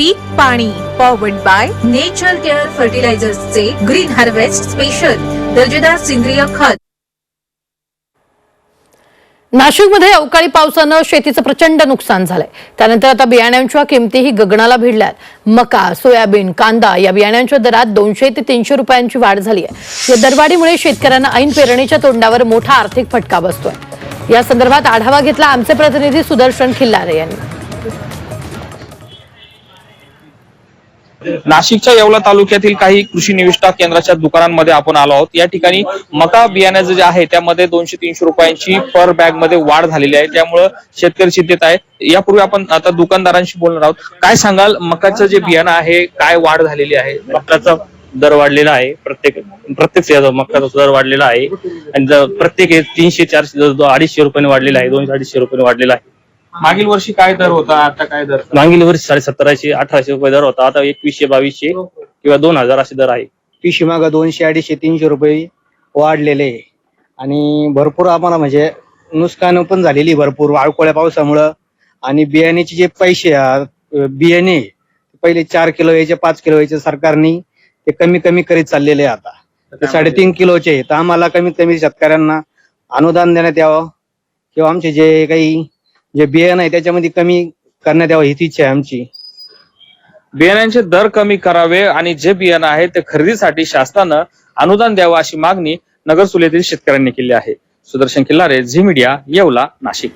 पीक पाणी powered by nature care फर्टिलायझर्सचे green harvest special दर्जेदार सेंद्रिय खत. नाशिकमध्ये अवकाळी पावसानं शेतीचं प्रचंड नुकसान झालंय. त्यानंतर आता बियाण्यांच्या किमतीही गगनाला भिडल्यात. मका सोयाबीन कांदा या बियाण्यांच्या दरात दोनशे ते तीनशे रुपयांची वाढ झाली आहे या दरवाढीमुळे शेतकऱ्यांना ऐन पेरणीच्या तोंडावर मोठा आर्थिक फटका बसतोय. या संदर्भात आढावा घेतला आमचे प्रतिनिधी सुदर्शन खिल्लारे यांनी. नाशिकच्या येवला तालुक्यातील काही कृषी निविष्ठा केंद्राच्या दुकानांमध्ये आपण आलो आहोत. या ठिकाणी मका बियाण्याचं जे आहे त्यामध्ये दोनशे तीनशे रुपयांची पर बॅगमध्ये वाढ झालेली आहे. त्यामुळं शेतकरी चिंतित आहे यापूर्वी आपण आता दुकानदारांशी बोलणार आहोत. काय सांगाल? मकाचं जे बियाणं आहे काय वाढ झालेली आहे? मक्काचा दर वाढलेला आहे. प्रत्येक प्रत्येक मकाचा मक्काचा दर वाढलेला आहे. आणि प्रत्येक तीनशे चारशे अडीचशे रुपयाने वाढलेला आहे दोनशे अडीचशे रुपयाने वाढलेला आहे. मागील वर्षी काय दर होता? आता काय दर? मागील वर्षी साडे सतराशे अठराशे रुपये दर होता. आता एकवीसशे बावीसशे किंवा दोन हजार असे दर आहे. पिशी माग दोनशे अडीचशे तीनशे रुपये वाढलेले आहे. आणि भरपूर आम्हाला म्हणजे नुकसान पण झालेली भरपूर. अवकोळ्या पावसामुळं. आणि बियाण्याचे जे पैसे आ, बियाणे पहिले चार किलो यायचे पाच किलो यायचे सरकारने. ते कमी कमी करीत चाललेले आहे आता. ते साडेतीन किलोचे आहे. तर आम्हाला कमीत कमी शेतकऱ्यांना अनुदान देण्यात यावं. किंवा आमचे जे काही जे बियाणं आहे त्याच्यामध्ये कमी करण्यात यावं हीच इच्छा आहे आमची. बियाण्यांचे दर कमी करावे आणि जे बियाणं आहे ते खरेदीसाठी शासनानं अनुदान द्यावं अशी मागणी नगरसुलेतील शेतकऱ्यांनी केली आहे. Sudarshan Killare Zee media Yeola Nashik.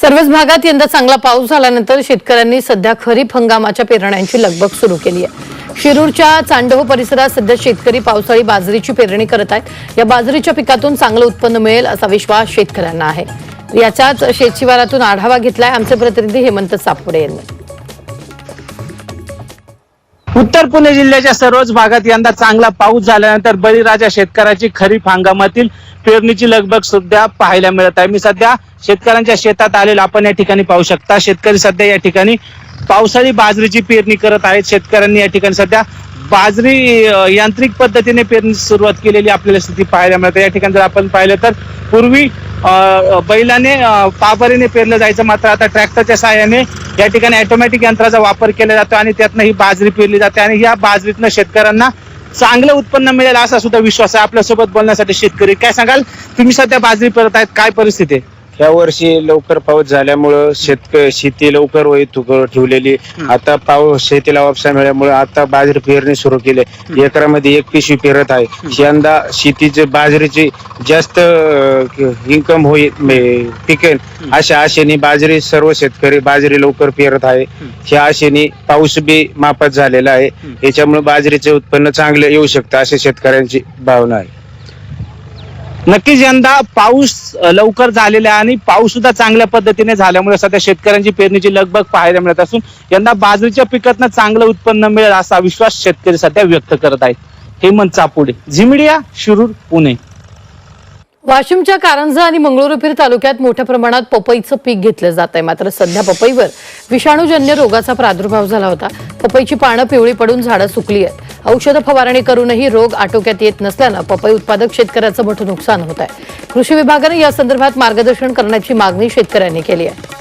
सर्वच भागात यंदा चांगला पाऊस झाल्यानंतर शेतकऱ्यांनी सध्या खरीप हंगामाच्या पेरण्यांची लगबग सुरू केली आहे. शिरूरच्या चांडोह परिसरात सध्या शेतकरी पावसाळी बाजरीची पेरणी करत आहेत. या बाजरीच्या पिकातून चांगलं उत्पन्न मिळेल असा विश्वास शेतकऱ्यांना आहे. याचाच शेतशिवारातून आढावा घेतलाय आमचे प्रतिनिधी हेमंत सापुडे यांनी. उत्तर पुणे जिल्ह्याच्या सर्वच भागात यंदा चांगला पाऊस झाल्यानंतर बळीराजा शेतकऱ्याची खरीप हंगामातील पेरणीची लगबग सध्या पाहायला मिळत आहे. मी सध्या शेतकऱ्यांच्या शेतात आलेलो आपण या ठिकाणी पाहू शकता. शेतकरी सध्या या ठिकाणी पावसाळी बाजरीची पेरणी करत आहेत. शेतकऱ्यांनी या ठिकाणी सध्या बाजरी यांत्रिक पद्धतीने पेरणी सुरुवात केलेली आपल्याला स्थिती पाहायला मिळते. या ठिकाणी जर आपण पाहिलं तर पूर्वी बैलाने पाबरीने पेरलं जायचं. मात्र आता ट्रॅक्टरच्या सहाय्याने या ठिकाणी ऑटोमॅटिक यंत्राचा वापर केला जातो आणि त्यातनं ही बाजरी पेरली जाते आणि या बाजरीतनं शेतकऱ्यांना चांगलं उत्पन्न मिळेल असा सुद्धा विश्वास आहे आपल्यासोबत बोलण्यासाठी शेतकरी. काय सांगाल? तुम्ही सध्या बाजरी पेरत आहेत काय परिस्थिती आहे? या वर्षी लवकर पाऊस झाल्यामुळं शेतक शेती लवकर होई ठेवलेली. आता पाऊस शेतीला वापसा मिळाल्यामुळे आता बाजरी पेरणी सुरू केली. एकरामध्ये एक पिशवी पेरत आहे. यंदा शेतीचे बाजरीची जास्त इन्कम होईल पिकेल. अशा आशेने बाजरी सर्व शेतकरी बाजरी लवकर पेरत आहे. ह्या आशेने पाऊस बी मापात झालेला आहे. याच्यामुळे बाजरीचे उत्पन्न चांगले येऊ शकतं अशी शेतकऱ्यांची भावना आहे. नक्कीच यंदा पाऊस लवकर झालेला आहे आणि पाऊस सुद्धा चांगल्या पद्धतीने झाल्यामुळे सध्या शेतकऱ्यांची पेरणीची लगबग पाहायला मिळत असून यंदा बाजरीच्या पिकातनं चांगलं उत्पन्न मिळेल असा विश्वास शेतकरी सध्या व्यक्त करत आहेत. हेमंत चापुडे झिमिडिया शिरूर पुणे. वाशिमच्या कारंजा आणि मंगळुरूपीर तालुक्यात मोठ्या प्रमाणात पपईचं पीक घेतलं जात आहे. मात्र सध्या पपईवर विषाणूजन्य रोगाचा प्रादुर्भाव झाला होता. पपईची पानं पिवळी पडून झाडं सुकली आहेत. औषध फवारणी करूनही रोग आटोक्यात येत नसल्यानं पपई उत्पादक शेतकऱ्याचं मोठं नुकसान होत आहे. कृषी विभागाने या संदर्भात मार्गदर्शन करण्याची मागणी शेतकऱ्यांनी केली आहे.